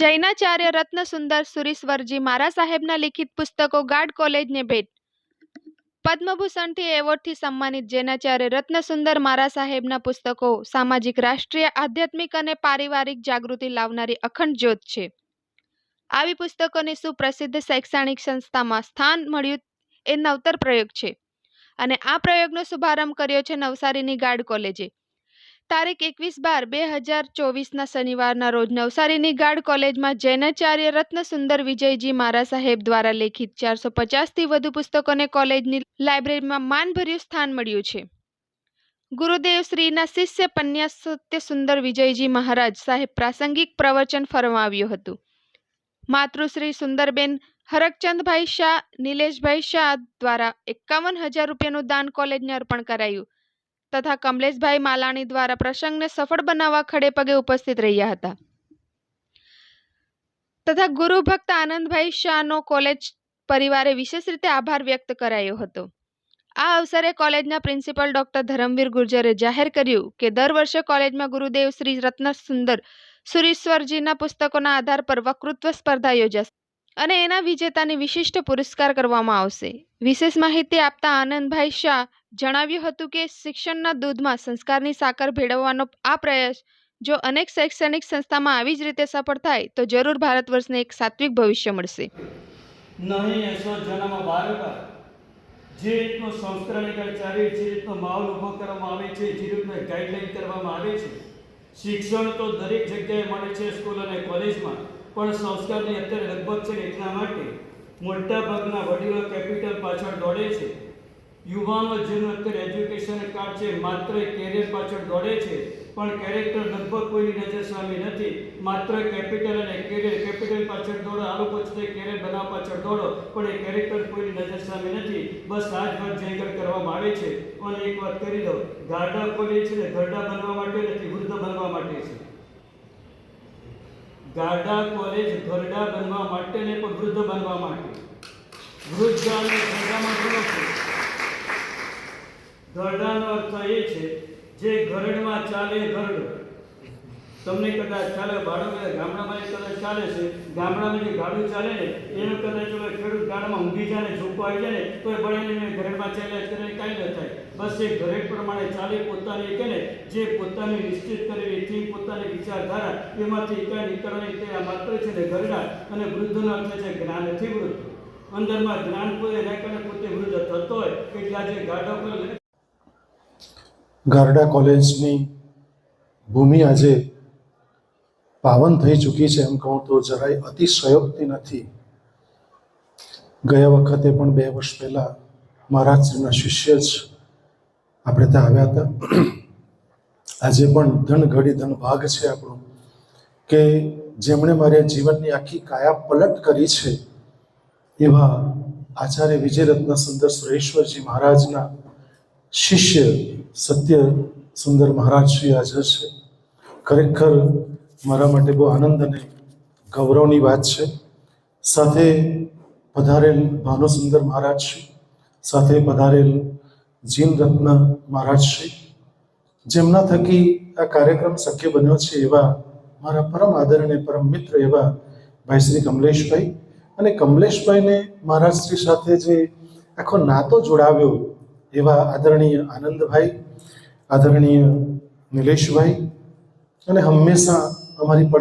જૈનાચાર્ય રત્નસુંદર સુરીશ્વરજી મારા સાહેબના લિખિત પુસ્તકો ગાર્ડ કોલેજને ભેટ. પદ્મભૂષણથી એવોર્ડથી સન્માનિત જૈનાચાર્ય રત્નસુંદર મારા સાહેબના પુસ્તકો સામાજિક, રાષ્ટ્રીય, આધ્યાત્મિક અને પારિવારિક જાગૃતિ લાવનારી અખંડ જ્યોત છે. આવી પુસ્તકોની સુપ્રસિદ્ધ શૈક્ષણિક સંસ્થામાં સ્થાન મળ્યું એ નવતર પ્રયોગ છે. અને આ પ્રયોગનો શુભારંભ કર્યો છે નવસારીની ગાર્ડ કોલેજે. તારીખ એકવીસ બાર બે હજાર ચોવીસના શનિવારના રોજ નવસારીની ગાર્ડ કોલેજમાં જૈનાચાર્ય રત્ન સુંદર વિજયજી મારા સાહેબ દ્વારા લેખિત ચારસો પચાસથી વધુ પુસ્તકોને કોલેજની લાઇબ્રેરીમાં માનભર્યું સ્થાન મળ્યું છે. ગુરુદેવ શ્રીના શિષ્ય પન્યા સત્યસુંદર વિજયજી મહારાજ સાહેબ પ્રાસંગિક પ્રવચન ફરમાવ્યું હતું. માતૃશ્રી સુંદરબેન હરકચંદભાઈ શાહ, નિલેશભાઈ શાહ દ્વારા એકાવન હજાર રૂપિયાનું દાન કોલેજને અર્પણ કરાયું. તથા કમલેશભાઈ માલાણી દ્વારા પ્રસંગને સફળ બનાવવા ખડે પગે ઉપસ્થિત રહ્યા હતા. તથા ગુરુ ભક્ત આનંદભાઈ શાહનો કોલેજ પરિવારે વિશેષ રીતે આભાર વ્યક્ત કરાયો હતો. આ અવસરે કોલેજના પ્રિન્સિપલ ડોક્ટર ધરમવીર ગુર્જરે જાહેર કર્યું કે દર વર્ષે કોલેજમાં ગુરુદેવ શ્રી રત્ન સુંદર સુરીશ્વરજીના પુસ્તકોના આધાર પર વક્તૃત્વ સ્પર્ધા યોજાશે અને એના વિજેતાની વિશિષ્ટ પુરસ્કાર કરવામાં આવશે. વિશેષ માહિતી આપતા આનંદભાઈ શાહ જણાવ્યું હતું કે શિક્ષણના દૂધમાં સંસ્કારની સાકર ભેળવવાનો આ પ્રયાસ જો અનેક શૈક્ષણિક સંસ્થામાં આવી જ રીતે સફળ થાય, તો જરૂર ભારત વર્ષને એક સાત્વિક ભવિષ્ય મળશે. નહીં એસો જન્મ બાળકા જે રીતનો સંસ્કારની ચાલી, જે રીતનો માહોલ ઊભો કરવામાં આવે છે, જે રીતનો ગાઈડલાઈન કરવામાં આવે છે, શિક્ષણ તો દરેક જગ્યાએ મળે છે સ્કૂલ અને કોલેજમાં, પણ સંસ્કારની અત્યારે લગભગ છે એટલા માટે મોટા ભાગના વડીલો કેપિટલ પાછળ દોડે છે. યુવાનો જેનું અત્યારે એજ્યુકેશન કાર્ડ છે, માત્ર કેરિયર પાછળ દોડે છે. પણ કેરેક્ટર લગભગ કોઈની નજર સામે નથી. માત્ર કેપિટલ અને કેરિયર કેપિટલ પાછળ દોડો, આ લોકો છે કેરિયર બનાવવા પાછળ દોડો, પણ એ કેરેક્ટર કોઈની નજર સામે નથી. બસ આ જ વાત જયગર કરવામાં આવે છે. અને એક વાત કરી દઉં. ગાડા કોલેજ છે ને ગરડા બનવા માટે નથી, વૃદ્ધ બનવા માટે છે. ગાડા કોલેજ ગરડા બનવા માટે ને પણ વૃદ્ધ બનવા માટે. વૃદ્ધ અને ઘરડામાં ઘણો છે. ગરડાનો અર્થ એ છે, જે ગરડમાં ચાલે ગરડ તમને કદાચ ચાલે બાળકો ગામડામાં એ કદાચ ચાલે છે, ગામડામાં જે ગાડું ચાલે ને, એનો કદાચ ખેડૂત ગાડામાં ઊંઘી જાય ને ઝૂકો આવી જાય ને, તો એ બળેને ઘરેડમાં ચાલ્યા કરે કાંઈ ન થાય. બસ એ ઘરેડ પ્રમાણે ચાલે, પોતાની કે ને, જે પોતાની નિશ્ચિત કરેલી થીમ, પોતાની વિચારધારા, એમાંથી કાંઈ નીકળવાની તે આ માત્ર છે ને ગરડા અને વૃદ્ધનો અર્થ છે જ્ઞાનથી વૃદ્ધ. અંદરમાં જ્ઞાન પોતે રાખીને પોતે વૃદ્ધ થતો હોય, એટલે આજે પર ગારડા કોલેજની ભૂમિ આજે પાવન થઈ ચૂકી છે એમ કહું તો જરાય અતિશયોક્તિ નથી. ગયા વખતે પણ બે વર્ષ પહેલાં મહારાજશ્રીના શિષ્ય જ આપણે ત્યાં આવ્યા હતા. આજે પણ ધન ઘડી ધન ભાગ છે આપણું. કે જેમણે મારે જીવનની આખી કાયા પલટ કરી છે, એવા આચાર્ય વિજયરત્ન સુંદર સુરેશ્વરજી મહારાજના શિષ્ય સત્ય સુંદર મહારાજ શ્રી હાજર છે. ખરેખર મારા માટે બહુ આનંદ અને ગૌરવની વાત છે. સાથે પધારેલ ભાનુસુંદર મહારાજ શ્રી સાથે પધારેલ જીન રત્ન મહારાજ શ્રી જેમના થકી આ કાર્યક્રમ શક્ય બન્યો છે એવા મારા પરમ આદરણીય પરમ મિત્ર એવા ભાઈ શ્રી કમલેશભાઈ અને કમલેશભાઈને મહારાજ શ્રી સાથે જે આખો નાતો જોડાવ્યો એવા આદરણીય આનંદભાઈ, આદરણીય નિલેશભાઈ અને હંમેશા lo más importante.